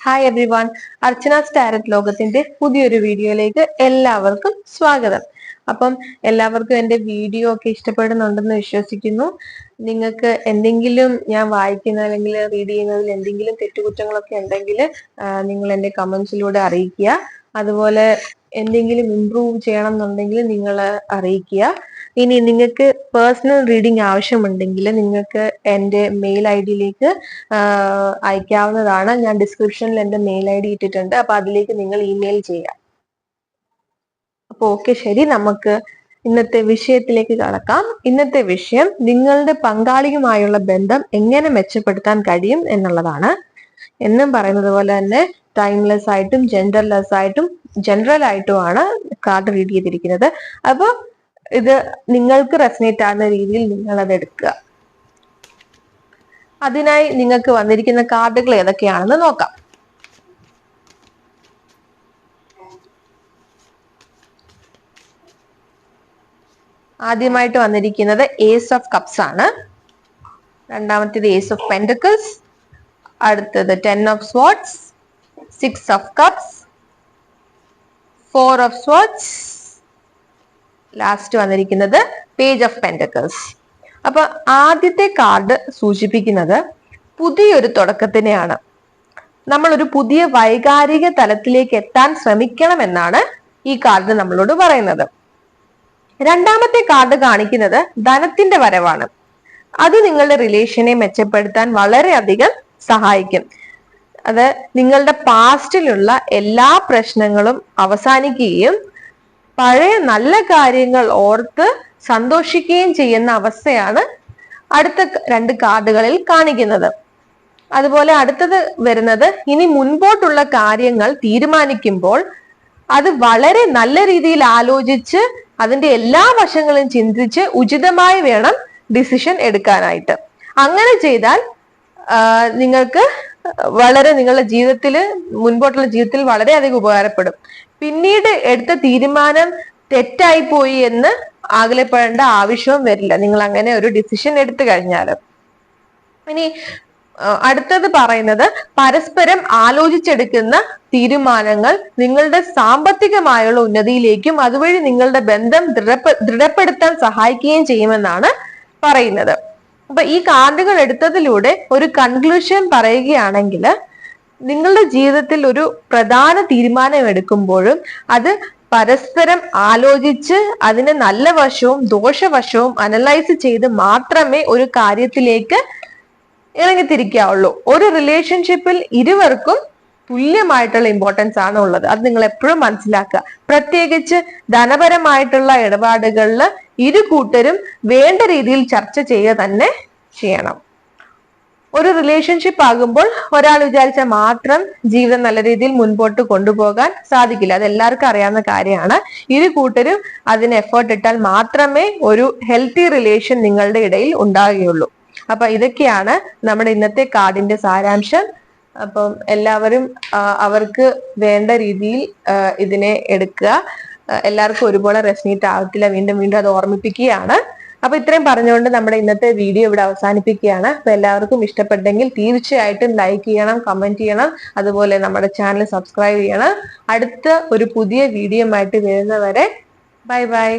Hi everyone Archana സ്റ്റാരറ്റ് ലോകത്തിന്റെ പുതിയൊരു വീഡിയോയിലേക്ക് എല്ലാവർക്കും സ്വാഗതം. അപ്പം എല്ലാവർക്കും എന്റെ വീഡിയോ ഒക്കെ ഇഷ്ടപ്പെടുന്നുണ്ടെന്ന് വിശ്വസിക്കുന്നു. നിങ്ങൾക്ക് എന്തെങ്കിലും ഞാൻ വായിക്കുന്ന അല്ലെങ്കിൽ റീഡ് ചെയ്യുന്നതിൽ എന്തെങ്കിലും തെറ്റുകുറ്റങ്ങളൊക്കെ ഉണ്ടെങ്കിൽ നിങ്ങൾ എന്റെ കമൻസിലൂടെ അറിയിക്കുക. അതുപോലെ എന്തെങ്കിലും ഇമ്പ്രൂവ് ചെയ്യണം എന്നുണ്ടെങ്കിൽ നിങ്ങൾ അറിയിക്കുക. ഇനി നിങ്ങൾക്ക് പേഴ്സണൽ റീഡിംഗ് ആവശ്യമുണ്ടെങ്കിൽ നിങ്ങൾക്ക് എന്റെ മെയിൽ ഐ ഡിയിലേക്ക് അയക്കാവുന്നതാണ്. ഞാൻ ഡിസ്ക്രിപ്ഷനിൽ എന്റെ മെയിൽ ഐ ഡി ഇട്ടിട്ടുണ്ട്. അപ്പോൾ അതിലേക്ക് നിങ്ങൾ ഇമെയിൽ ചെയ്യാം അപ്പൊ ഓക്കെ ശരി. നമുക്ക് ഇന്നത്തെ വിഷയത്തിലേക്ക് കടക്കാം. ഇന്നത്തെ വിഷയം നിങ്ങളുടെ പങ്കാളിയുമായുള്ള ബന്ധം എങ്ങനെ മെച്ചപ്പെടുത്താൻ കഴിയും എന്നുള്ളതാണ്. എന്നും പറയുന്നത് പോലെ തന്നെ ടൈംലെസ് ആയിട്ടും ജെൻഡർലെസ് ആയിട്ടും ജനറൽ ആയിട്ടുമാണ് കാർഡ് റീഡ് ചെയ്തിരിക്കുന്നത്. അപ്പോൾ ഇത് നിങ്ങൾക്ക് റെസനേറ്റ് ആകുന്ന രീതിയിൽ നിങ്ങൾ അത് എടുക്കുക. അതിനായി നിങ്ങൾക്ക് വന്നിരിക്കുന്ന കാർഡുകൾ ഏതൊക്കെയാണെന്ന് നോക്കാം. ആദ്യമായിട്ട് വന്നിരിക്കുന്നത് ഏസ് ഓഫ് കപ്സ് ആണ്. രണ്ടാമത്തേത് ഏസ് ഓഫ് പെൻഡക്കിൾസ് അടുത്തത് ten of swords six of cups four of swords last വന്നിരിക്കുന്നത് പേജ് ഓഫ് പെൻഡക്കിൾസ് അപ്പൊ ആദ്യത്തെ കാർഡ് സൂചിപ്പിക്കുന്നത് പുതിയൊരു തുടക്കത്തിനെയാണ്. നമ്മൾ ഒരു പുതിയ വൈകാരിക തലത്തിലേക്ക് എത്താൻ ശ്രമിക്കണം എന്നാണ് ഈ കാർഡ് നമ്മളോട് പറയുന്നത്. രണ്ടാമത്തെ കാർഡ് കാണിക്കുന്നത് ധനത്തിന്റെ വരവാണ്. അത് നിങ്ങളുടെ റിലേഷനെ മെച്ചപ്പെടുത്താൻ വളരെയധികം സഹായിക്കും. അത് നിങ്ങളുടെ പാസ്റ്റിലുള്ള എല്ലാ പ്രശ്നങ്ങളും അവസാനിക്കുകയും പഴയ നല്ല കാര്യങ്ങൾ ഓർത്ത് സന്തോഷിക്കുകയും ചെയ്യുന്ന അവസ്ഥയാണ് അടുത്ത രണ്ട് കാർഡുകളിൽ കാണിക്കുന്നത്. അതുപോലെ അടുത്തത് വരുന്നത് ഇനി മുൻപോട്ടുള്ള കാര്യങ്ങൾ തീരുമാനിക്കുമ്പോൾ അത് വളരെ നല്ല രീതിയിൽ ആലോചിച്ച് അതിന്റെ എല്ലാ വശങ്ങളും ചിന്തിച്ച് ഉചിതമായി വേണം ഡിസിഷൻ എടുക്കാനായിട്ട്. അങ്ങനെ ചെയ്താൽ നിങ്ങൾക്ക് വളരെ നിങ്ങളുടെ ജീവിതത്തിൽ മുൻപോട്ടുള്ള ജീവിതത്തിൽ വളരെയധികം ഉപകാരപ്പെടും. പിന്നീട് എടുത്ത തീരുമാനം തെറ്റായി പോയി എന്ന് ആകലപ്പെടേണ്ട ആവശ്യവും വരില്ല. നിങ്ങൾ അങ്ങനെ ഒരു ഡിസിഷൻ എടുത്തു കഴിഞ്ഞാൽ ഇനി അടുത്തത് പറയുന്നത് പരസ്പരം ആലോചിച്ചെടുക്കുന്ന തീരുമാനങ്ങൾ നിങ്ങളുടെ സാമ്പത്തികമായുള്ള ഉന്നതിയിലേക്കും അതുവഴി നിങ്ങളുടെ ബന്ധം ദൃഢപ്പെടുത്താൻ സഹായിക്കുകയും ചെയ്യുമെന്നാണ് പറയുന്നത്. അപ്പൊ ഈ കാർഡുകൾ എടുത്തതിലൂടെ ഒരു കൺക്ലൂഷൻ പറയുകയാണെങ്കിൽ നിങ്ങളുടെ ജീവിതത്തിൽ ഒരു പ്രധാന തീരുമാനം എടുക്കുമ്പോഴും അത് പരസ്പരം ആലോചിച്ച് അതിന്റെ നല്ല വശവും ദോഷവശവും അനലൈസ് ചെയ്ത് മാത്രമേ ഒരു കാര്യത്തിലേക്ക് ഇറങ്ങിത്തിരിക്കാവുള്ളൂ ഒരു റിലേഷൻഷിപ്പിൽ ഇരുവർക്കും തുല്യമായിട്ടുള്ള ഇമ്പോർട്ടൻസ് ആണ് ഉള്ളത്. അത് നിങ്ങൾ എപ്പോഴും മനസ്സിലാക്കുക. പ്രത്യേകിച്ച് ധനപരമായിട്ടുള്ള ഇടപാടുകളിൽ ഇരു കൂട്ടരും വേണ്ട രീതിയിൽ ചർച്ച ചെയ്യുക തന്നെ ചെയ്യണം. ഒരു റിലേഷൻഷിപ്പ് ആകുമ്പോൾ ഒരാൾ വിചാരിച്ചാൽ മാത്രം ജീവിതം നല്ല രീതിയിൽ മുൻപോട്ട് കൊണ്ടുപോകാൻ സാധിക്കില്ല. അത് എല്ലാവർക്കും അറിയാവുന്ന കാര്യമാണ്. ഇരു കൂട്ടരും അതിന് എഫേർട്ട് ഇട്ടാൽ മാത്രമേ ഒരു ഹെൽത്തി റിലേഷൻ നിങ്ങളുടെ ഇടയിൽ ഉണ്ടാകുകയുള്ളൂ. അപ്പൊ ഇതൊക്കെയാണ് നമ്മുടെ ഇന്നത്തെ കാർഡിന്റെ സാരാംശം. അപ്പം എല്ലാവരും അവർക്ക് വേണ്ട രീതിയിൽ ഇതിനെ എടുക്കുക. എല്ലാവർക്കും ഒരുപോലെ റെസ്നീറ്റ് ആവത്തില്ല. വീണ്ടും വീണ്ടും അത് ഓർമ്മിപ്പിക്കുകയാണ്. അപ്പൊ ഇത്രയും പറഞ്ഞുകൊണ്ട് നമ്മുടെ ഇന്നത്തെ വീഡിയോ ഇവിടെ അവസാനിപ്പിക്കുകയാണ്. അപ്പൊ എല്ലാവർക്കും ഇഷ്ടപ്പെട്ടെങ്കിൽ തീർച്ചയായിട്ടും ലൈക്ക് ചെയ്യണം കമന്റ് ചെയ്യണം അതുപോലെ നമ്മുടെ ചാനൽ സബ്സ്ക്രൈബ് ചെയ്യണം. അടുത്ത ഒരു പുതിയ വീഡിയോ ആയിട്ട് വരുന്നവരെ ബൈ ബൈ.